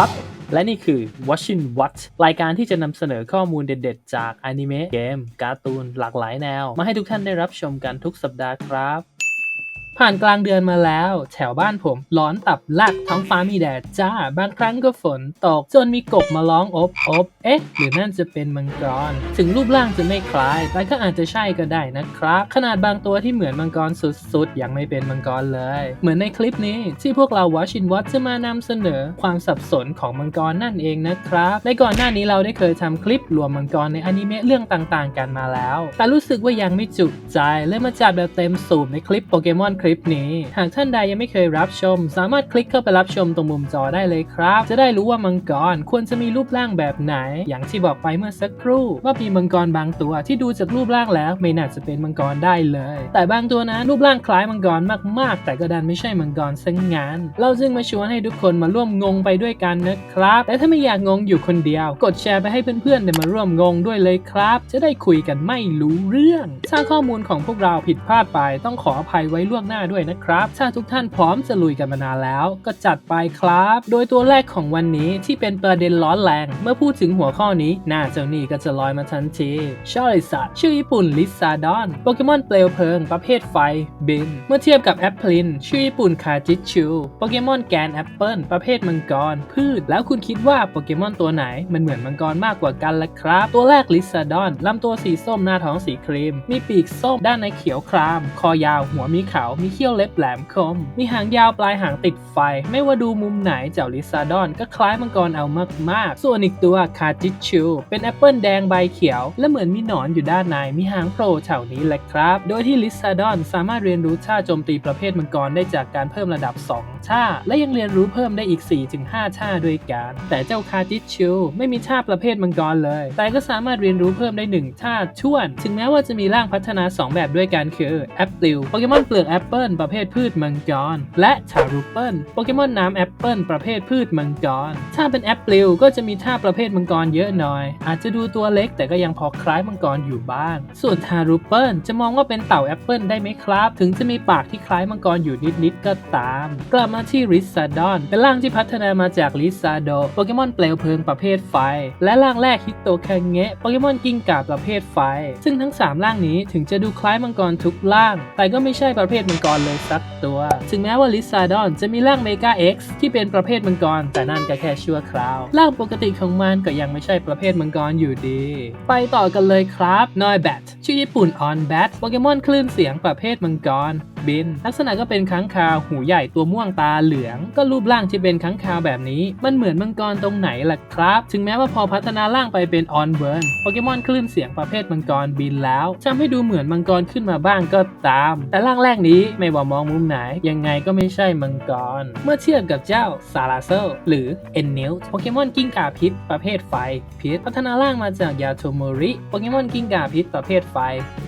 ครับ และนี่คือ Watching What รายการที่จะนำเสนอข้อมูลเด็ดๆ จากอนิเมะเกม การ์ตูนหลากหลายแนว มาให้ทุกท่านได้รับชมกันทุกสัปดาห์ครับ ผ่านกลางเดือนมาแล้ว แถวบ้านผมร้อนตับลักท้องฟ้ามีแดดจ้า บางครั้งก็ฝนตก จนมีกบมาร้องอบอบเอ๊ะ หรือนั่นจะเป็นมังกร ถึงรูปร่างจะไม่คล้าย แต่ก็อาจจะใช่ก็ได้นะครับ ขนาดบางตัวที่เหมือนมังกรสุดๆ ยังไม่เป็นมังกรเลย เหมือนในคลิปนี้ที่พวกเรา Watch in Watch จะมานำเสนอความสับสนของมังกรนั่นเองนะครับในก่อนหน้านี้เราได้เคยทำคลิปรวมมังกรในอนิเมะเรื่องต่างๆ กันมาแล้ว แต่รู้สึกว่ายังไม่จุใจเลยมาจัดแบบเต็มสูบในคลิปโปเกมอนคลิปนี้ หากท่านใดยังไม่เคยรับชม สามารถคลิกเข้าไปรับชมตรงมุมจอได้เลยครับ จะได้รู้ว่ามังกรควรจะมีรูปร่างแบบไหน อย่างที่บอกไปเมื่อสักครู่ ว่ามีมังกรบางตัวที่ดูจากรูปร่างแล้วไม่น่าจะเป็นมังกรได้เลย แต่บางตัวนะรูปร่างคล้ายมังกรมากๆ แต่ก็ดันไม่ใช่มังกรซะงงั้นเราจึงมาชวนให้ทุกคนมาร่วมงงไปด้วยกันนะครับและถ้าไม่อยากงงอยู่คนเดียว กดแชร์ไปให้เพื่อนๆได้มาร่วมงงด้วยเลยครับ จะได้คุยกันไม่รู้เรื่อง ถ้าข้อมูลของพวกเราผิดพลาดไปต้องขออภัยไว้ล่วงหน้าด้วยนะครับ ถ้าทุกท่านพร้อมจะลุยกันมานานแล้วก็จัดไปครับ โดยตัวแรกของวันนี้ที่เป็นประเด็นร้อนแรง เมื่อพูดถึงหัวข้อนี้ หน้าเจ้านี่ก็จะลอยมาทันทีชอริสัตชื่อญี่ปุ่นลิซาดอน โปเกมอนเปลวเพลิง ประเภทไฟ บิน เมื่อเทียบกับแอปพลิน ชื่อญี่ปุ่นคาจิชู โปเกมอนแกนแอปเปิลประเภทมังกร พืช แล้วคุณคิดว่าโปเกมอนตัวไหน มันเหมือนมังกรมากกว่ากันล่ะครับ ตัวแรกลิซาดอนลำตัวสีส้มหน้าท้องสีครีม มีปีกส้มด้านในเขียวคราม คอยาวหัวมีขามีเขี้ยวเล็บแหลมคม มีหางยาวปลายหางติดไฟ ไม่ว่าดูมุมไหนเจ้าลิซาดอนก็คล้ายมังกรเอามากๆ ส่วนอีกตัวคาจิชู เป็นแอปเปิลแดงใบเขียว และเหมือนมีหนอนอยู่ด้านในมีหางโผล่แถวนี้แหละครับ โดยที่ลิซาดอนสามารถเรียนรู้ท่าโจมตีประเภทมังกรได้จากการเพิ่มระดับ 2 ท่า และยังเรียนรู้เพิ่มได้อีก 4-5 ท่าด้วยกัน แต่เจ้าคาจิชูไม่มีท่าประเภทมังกรเลย แต่ก็สามารถเรียนรู้เพิ่มได้ 1 ท่าช่วน ถึงแม้ว่าจะมีร่างพัฒนา 2 แบบด้วยกันคือแอปเปิลโปเกมอนเปลือกแอปเปิลประเภทพืชมังกร และชารูเปิลโปเกมอนน้ำแอปเปิลประเภทพืชมังกร ถ้าเป็นแอปเปิลก็จะมีท่าประเภทมังกรเยอะหน่อย อาจจะดูตัวเล็กแต่ก็ยังพอคล้ายมังกรอยู่บ้าง ส่วนทารูเปิลจะมองว่าเป็นเต่าแอปเปิลได้ไหมครับ ถึงจะมีปากที่คล้ายมังกรอยู่นิดๆก็ตาม กลับมาที่ริซาดอน เป็นร่างที่พัฒนามาจากลิซาโดโปเกมอนเปลวเพลิงประเภทไฟ และร่างแรกฮิตโตแคงเงะโปเกมอนกิ้งก่าประเภทไฟ ซึ่งทั้ง 3 ร่างนี้ถึงจะดูคล้ายมังกรทุกร่าง แต่ก็ไม่ใช่ประเภทมังกรเลยสักตัว ถึงแม้ว่าลิซาดอนจะมีร่างเมกา X ที่เป็นประเภทมังกร แต่นั่นก็แค่ชั่วคราว ร่างปกติของมันก็ยังไม่ใช่ประเภทมังกรอยู่ดี ไปต่อกันเลยครับนอยแบทชื่อญี่ปุ่นออนแบทโปเกมอนคลื่นเสียงประเภทมังกรบินลักษณะก็เป็นค้างคาวหูใหญ่ตัวม่วงตาเหลือง ก็รูปร่างที่เป็นค้างคาวแบบนี้ มันเหมือนมังกรตรงไหนล่ะครับ ถึงแม้ว่าพอพัฒนาร่างไปเป็นออนเบิร์นโปเกมอนคลื่นเสียงประเภทมังกรบินแล้วทำให้ดูเหมือนมังกรขึ้นมาบ้างก็ตาม แต่ร่างแรกนี้ไม่ว่ามองมุมไหน ยังไงก็ไม่ใช่มังกร เมื่อเทียบกับเจ้าซาราเซลหรือเอ็นเนลโปเกมอนกิ้งก่าพิษ ประเภทไฟ พิษ พัฒนาร่างมาจากยาโทโมริโปเกมอนกิ้งก่าพิษประเภทไฟ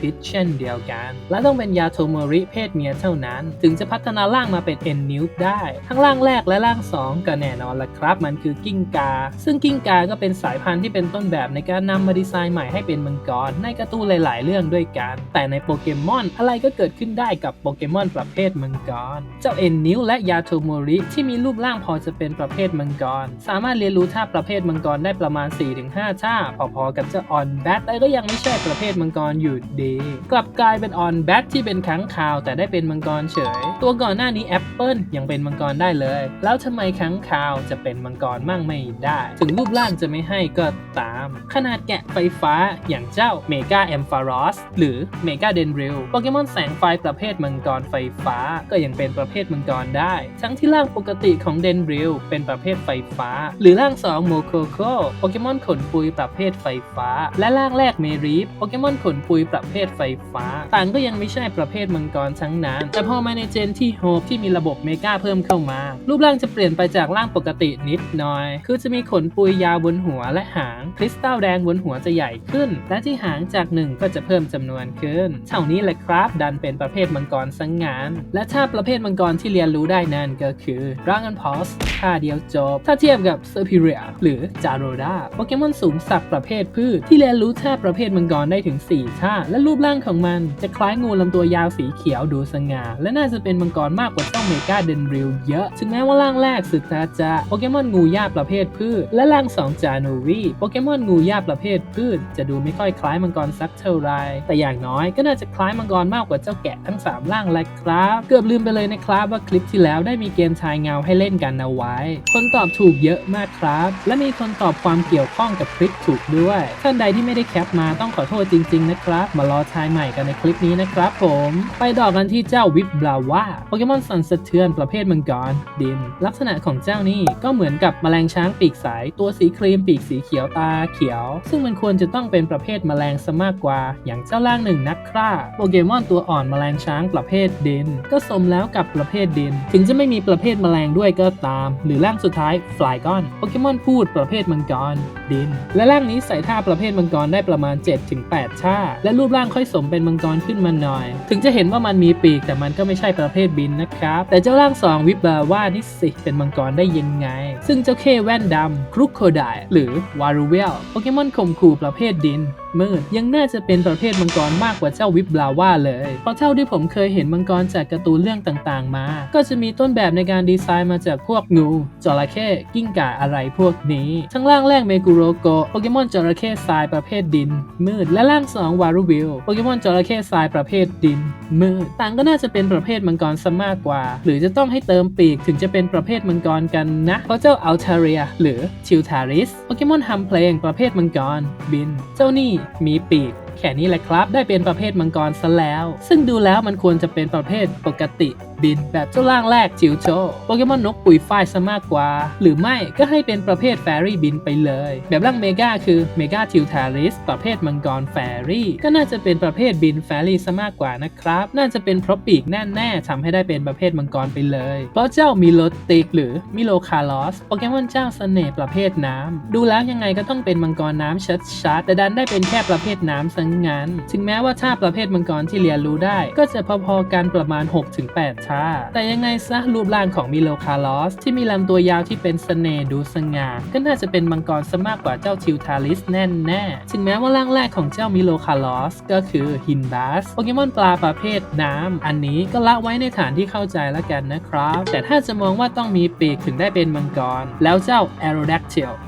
พิษเช่นเดียวกัน และต้องเป็นยาโทโมริเพศเมียเท่านั้น ถึงจะพัฒนาร่างมาเป็นเอ็นนิวได้ ทั้งร่างแรกและร่าง 2 ก็แน่นอนละครับ มันคือกิ้งกา ซึ่งกิ้งกาก็เป็นสายพันธุ์ที่เป็นต้นแบบในการนำมาดีไซน์ใหม่ให้เป็นมังกรในการ์ตูนหลาย ๆ เรื่องด้วยกันแต่ในโปเกมอนอะไรก็เกิดขึ้นได้กับโปเกมอนประเภทมังกร เจ้าเอ็นนิวและยาโทโมริที่มีรูปร่างพอจะเป็นประเภทมังกร สามารถเรียนรู้ท่าประเภทมังกรได้ประมาณ 4-5 ท่า พอๆกับเจ้าออนแบทแต่ก็ยังไม่ใช่ประเภทมังกรอยู่ดี กลับกลายเป็นออนแบทที่เป็นค้างคาวแต่ได้เป็นมังกรเฉย ตัวก่อนหน้านี้แอปเปิลยังเป็นมังกรได้เลย แล้วทำไมค้างคาวจะเป็นมังกรมั่งไม่ได้ ถึงรูปร่างจะไม่ให้ก็ตาม ขนาดแกะไฟฟ้าอย่างเจ้าเมกาแอมฟารอสหรือเมกาเดนริลโปเกมอนแสงไฟประเภทมังกรไฟฟ้าก็ยังเป็นประเภทมังกรได้ ทั้งที่ร่างปกติของเดนริลเป็นประเภทไฟฟ้า หรือร่าง2โมโคโคโปเกมอนขนปุยประเภทไฟฟ้า และร่างแรกเมรีฟโปเกมอนขนปุยประเภทไฟฟ้า ต่างก็ยังไม่ใช่ประเภทมังกรทั้งนั้น แต่พอมาในเจนที่โฮปที่มีระบบเมกาเพิ่มเข้ามา รูปร่างจะเปลี่ยนไปจากร่างปกตินิดหน่อย คือจะมีขนปุยยาวบนหัวและหาง คริสตัลแดงบนหัวจะใหญ่ขึ้น และที่หางจากหนึ่งก็จะเพิ่มจำนวนขึ้น เท่านี้แหละครับ ดันเป็นประเภทมังกรสังงาน และถ้าประเภทมังกรที่เรียนรู้ได้นั่นก็คือร่างอันพอสท่าเดียวจบ ถ้าเทียบกับเซอร์พิเรียหรือจาโรดาโปเกมอนสูงสักประเภทพืชที่เรียนรู้ท่าประเภทมังกรได้ถึง 4 ท่า และรูปร่างของมัน จะคล้ายงูลำตัวยาวสีเขียวดูสง่าและน่าจะเป็นมังกรมากกว่าเจ้าเมกาเดนริลเยอะ ถึงแม้ว่าร่างแรกสุดท้าจะโปเกมอนงูย่าประเภทพืช และร่างสองจานูวีโปเกมอนงูย่าประเภทพืช จะดูไม่ค่อยคล้ายมังกรสักเท่าไรแต่อย่างน้อยก็น่าจะคล้ายมังกรมากกว่าเจ้าแกะทั้งสามร่างแหละครับ เกือบลืมไปเลยนะครับว่าคลิปที่แล้วได้มีเกมทายเงาให้เล่นกันเอาไว้ คนตอบถูกเยอะมากครับ และมีคนตอบความเกี่ยวข้องกับคลิปถูกด้วย ท่านใดที่ไม่ได้แคปมาต้องขอโทษจริง ๆ นะครับ มารอทายใหม่กันในคลิปนี้นะครับผม ไปต่อกันที่เจ้าวิบบลาว่าโปเกมอนสันสะเทือนประเภทมังกรดิน ลักษณะของเจ้านี่ก็เหมือนกับแมลงช้างปีกสาย ตัวสีครีมปีกสีเขียวตาเขียว ซึ่งมันควรจะต้องเป็นประเภทแมลงซะมากกว่า อย่างเจ้าล่างหนึ่งนักฆ่าโปเกมอนตัวอ่อนแมลงช้างประเภทดินก็สมแล้วกับประเภทดินถึงจะไม่มีประเภทแมลงด้วยก็ตาม หรือร่างสุดท้ายฟลายก้อนโปเกมอนพูดประเภทมังกรดิน และร่างนี้ใส่ท่าประเภทมังกรได้ประมาณ 7-8ท่าและรูปร่างค่อยสมเป็นมังกรขึ้นมาหน่อย ถึงจะเห็นว่ามันมีปีกแต่มันก็ไม่ใช่ประเภทบินนะครับ แต่เจ้าร่างสองวิบลาว่านี่สิเป็นมังกรได้ยังไง ซึ่งเจ้าเคแว่นดำครุกโคไดหรือวารูเวลโปเกมอนข่มขู่ประเภทดินมืดยังน่าจะเป็นประเภทมังกรมากกว่าเจ้าวิบลาว่าเลยเพราะเท่าที่ผมเคยเห็นมังังกรจากการ์ตูนเรื่องต่างๆ มา ก็จะมีต้นแบบในการดีไซน์มาจากพวกงูจระเข้กิ้งก่าอะไรพวกนี้ ทั้งล่างแรกเมกุโรโกโปเกมอนจระเข้ทรายประเภทดิน มืด และล่างสองวารูวิลโปเกมอนจระเข้ทรายประเภทดิน มืด ต่างก็น่าจะเป็นประเภทมังกรซะมากกว่า หรือจะต้องให้เติมปีกถึงจะเป็นประเภทมังกรกันนะเพราะเจ้าอัลทาเรีย หรือชิลทาริสโปเกมอนฮัมเพลงประเภทมังกรบิน เจ้านี่มีปีก แค่นี้แหละครับ ได้เป็นประเภทมังกรซะแล้ว ซึ่งดูแล้วมันควรจะเป็นประเภทปกติบินแบบเจ้าล่างแรกจิวโจโปเกมอนนกปุ๋ยฝ้ายซะมากกว่า หรือไม่ก็ให้เป็นประเภทแฟรี่บินไปเลย แบบร่างเมกาคือเมกาทิวทาริสประเภทมังกรแฟรี่ก็น่าจะเป็นประเภทบินแฟรี่ซะมากกว่านะครับ น่าจะเป็นเพราะปีกแน่ๆทำให้ได้เป็นประเภทมังกรไปเลย เพราะเจ้ามิโลติกหรือมิโลคาลอสโปเกมอนเจ้าเสน่ห์ประเภทน้ำดูแล้วยังไงก็ต้องเป็นมังกรน้ำชัดๆแต่ดันได้เป็นแค่ประเภทน้ำซะงั้นถึงแม้ว่าท่าประเภทมังกรที่เรียนรู้ได้ ก็จะพอๆกันประมาณ 6-8ท่าแต่ยังไงซะรูปร่างของมิโลคาลอสที่มีลำตัวยาวที่เป็นเสน่ห์ดูสง่าก็น่าจะเป็นมังกรซะมากกว่าเจ้าทิวทาลิสแน่แน่ๆถึงแม้ว่าร่างแรกของเจ้ามิโลคาลอสก็คือฮินบัสโปเกมอนปลาประเภทน้ำอันนี้ก็ละไว้ในฐานที่เข้าใจแล้วกันนะครับ แต่ถ้าจะมองว่าต้องมีปีกถึงได้เป็นมังกร แล้วเจ้า Aerodactyl หรือเพ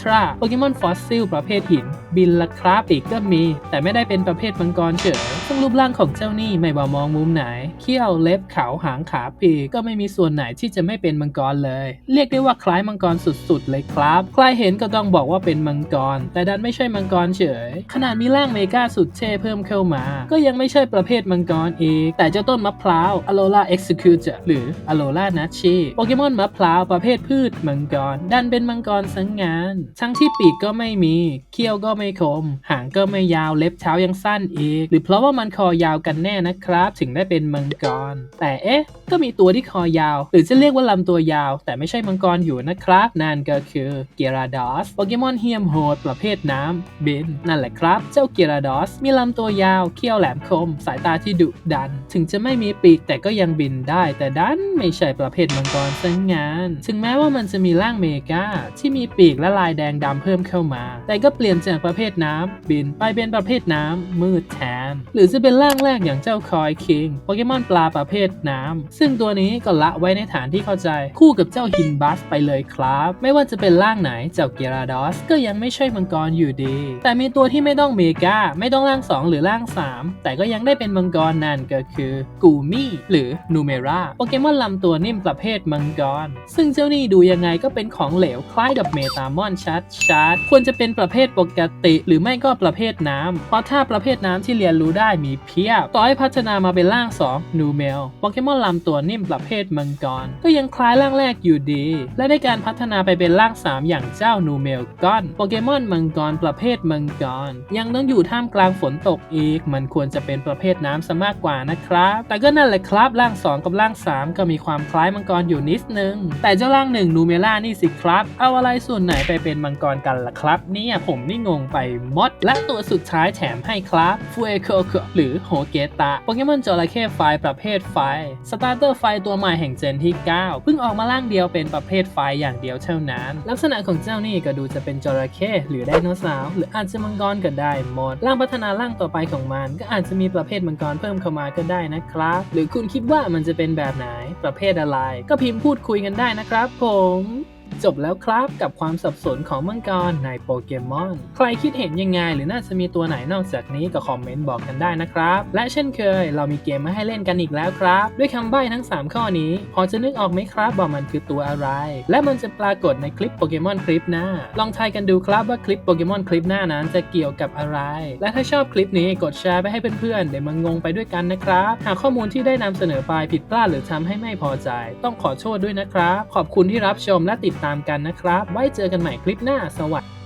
ทราโปเกมอนฟอสซิลประเภทหิน บินละครับปีกก็มี แต่ไม่ได้เป็นประเภทมังกรเฉยซึ่งรูปร่างของเจ้านี่ไม่ว่ามองมุมไหน เขี้ยวเล็บเขาหางขาปีกก็ไม่มีส่วนไหนที่จะไม่เป็นมังกรเลย เรียกได้ว่าคล้ายมังกรสุดๆ เลยครับใครเห็นก็ต้องบอกว่าเป็นมังกร แต่ดันไม่ใช่มังกรเฉย ขนาดมีร่างเมกาสุดเท่เพิ่มเข้ามา ก็ยังไม่ใช่ประเภทมังกรอีก แต่เจ้าต้นมะพร้าวอโลลาเอ็กซิคิวเจอร์หรืออโลลานัชชีโปเกมอนมะพร้าวประเภทพืชมังกร ดันเป็นมังกรสังงาน ทั้งที่ปีกก็ไม่มี เขี้ยวก็ไม่คม หางก็ไม่ยาว เล็บเท้ายังสั้นอีก หรือเพราะว่ามันคอยาวกันแน่นะครับ ถึงได้เป็นมังกร แต่เอ๊ะ ก็มีตัวที่คอยาว หรือจะเรียกว่าลำตัวยาว แต่ไม่ใช่มังกรอยู่นะครับ นั่นก็คือเกียราดอส โปเกมอนเฮียมโหดประเภทน้ำบิน นั่นแหละครับ เจ้าเกียราดอส มีลำตัวยาว เขี้ยวแหลมคม สายตาที่ดุดัน ถึงจะไม่มีปีกแต่ก็ยังบินได้ แต่ดันไม่ใช่ประเภทมังกรซะงงาน ถึงแม้ว่ามันจะมีร่างเมกาที่มีปีกและลายแดงดำเพิ่มเข้ามา แต่ก็เปลี่ยนจากประเภทน้ำบินไปเป็นประเภทน้ำมืดแทน หรือจะเป็นร่างแรกอย่างเจ้าคอยคิงโปเกมอนปลาประเภทน้ำซึ่งตัวนี้ก็ละไว้ในฐานที่เข้าใจ คู่กับเจ้าฮินบัสไปเลยครับ ไม่ว่าจะเป็นร่างไหนเจ้าเกราดอสก็ยังไม่ใช่มังกรอยู่ดี แต่มีตัวที่ไม่ต้องเมกาไม่ต้องร่าง 2 หรือร่าง 3 แต่ก็ยังได้เป็นมังกรนั่นก็คือกูมี่หรือนูเมราโปเกมอนลำตัวนิ่มประเภทมังกร ซึ่งเจ้านี่ดูยังไงก็เป็นของเหลวคล้ายกับเมตามอนชัดชัดควรจะเป็นประเภทปกติ หรือไม่ก็ประเภทน้ำ เพราะถ้าประเภทน้ำที่เรียนรู้ได้มีเพียบ ต่อให้พัฒนามาเป็นร่าง 2 นูเมลโปเกมอนลำตัวนิ่มประเภทมังกร ก็ยังคล้ายร่างแรกอยู่ดี และในการพัฒนาไปเป็นร่าง 3 อย่างเจ้านูเมลก้อนโปเกมอนมังกรประเภทมังกร ยังต้องอยู่ท่ามกลางฝนตกอีก มันควรจะเป็นประเภทน้ำซะมากกว่านะครับ แต่ก็นั่นแหละครับร่าง 2 กับร่าง 3 ก็มีความคล้ายมังกรอยู่นิดนึง แต่เจ้าร่างหนึ่งนูเมล่านี่สิครับ เอาอะไรสูส่วนไหนไปเป็นมังกรกันล่ะครับ เนี่ยผมนี่งงไปมด และตัวสุดท้ายแถมให้ครับฟูเอโคโคหรือโฮเกตะโปเกมอนจระเข้ไฟประเภทไฟสตาร์เตอร์ไฟตัวใหม่แห่งเจนที่ 9 เพิ่งออกมาล่างเดียวเป็นประเภทไฟอย่างเดียวเท่านั้น ลักษณะของเจ้านี่ก็ดูจะเป็นจระเข้หรือไดโนเสาร์หรืออาจจะมังกรก็ได้หมดร่างพัฒนาร่างต่อไปของมัน ก็อาจจะมีประเภทมังกรเพิ่มเข้ามาก็ได้นะครับ หรือคุณคิดว่ามันจะเป็นแบบไหนประเภทอะไร ก็พิมพ์พูดคุยกันได้นะครับผม จบแล้วครับกับความสับสนของมังกรในโปเกมอน ใครคิดเห็นยังไง หรือน่าจะมีตัวไหนนอกจากนี้ก็คอมเมนต์บอกกันได้นะครับ และเช่นเคย เรามีเกมมาให้เล่นกันอีกแล้วครับ ด้วยคำใบ้ทั้ง 3 ข้อนี้ พอจะนึกออกไหมครับว่ามันคือตัวอะไร และมันจะปรากฏในคลิปโปเกมอนคลิปหน้า ลองทายกันดูครับว่าคลิปโปเกมอนคลิปหน้านั้นจะเกี่ยวกับอะไร และถ้าชอบคลิปนี้กดแชร์ไปให้เพื่อนๆเดี๋ยวมางงไปด้วยกันนะครับ หากข้อมูลที่ได้นำเสนอไปผิดพลาดหรือทำให้ไม่พอใจ ต้องขอโทษด้วยนะครับ ขอบคุณที่รับชมและติดตามกันนะครับ ไว้เจอกันใหม่คลิปหน้าสวัสดี